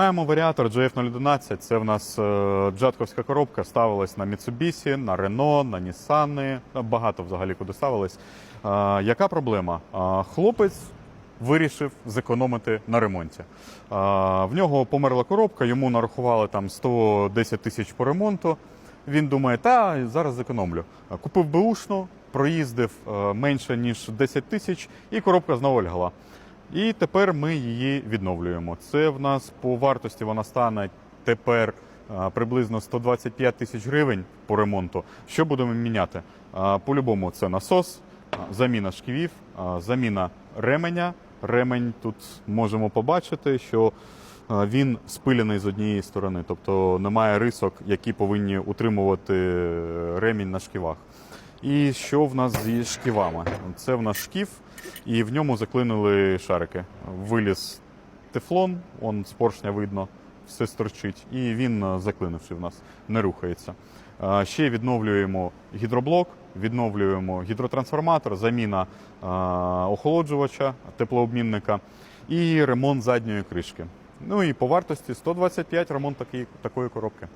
Маємо варіатор GF011. Це в нас е, джатковська коробка, ставилась на Mitsubishi, на Renault, на Nissan, багато взагалі куди ставилась. Е, Яка проблема? Е, Хлопець вирішив зекономити на ремонті. В нього померла коробка, йому нарахували там 110 тисяч по ремонту. Він думає, та зараз зекономлю. Купив беушну, проїздив менше ніж 10 тисяч, і коробка знову лягла. І тепер ми її відновлюємо. Це в нас по вартості вона стане тепер приблизно 125 тисяч гривень по ремонту. Що будемо міняти? А, По-любому, це насос, заміна шківів, заміна ременя. Ремень тут можемо побачити, що він спилений з однієї сторони, тобто немає рисок, які повинні утримувати е, ремінь на шківах. І що в нас зі шківами? Це в нас шків, і в ньому заклинили шарики. Виліз тефлон, он з поршня видно, все сторчить, і він е, заклинивши в нас, не рухається. Ще відновлюємо гідроблок, відновлюємо гідротрансформатор, заміна охолоджувача, теплообмінника і ремонт задньої кришки. Ну і по вартості 125 ремонт такої коробки.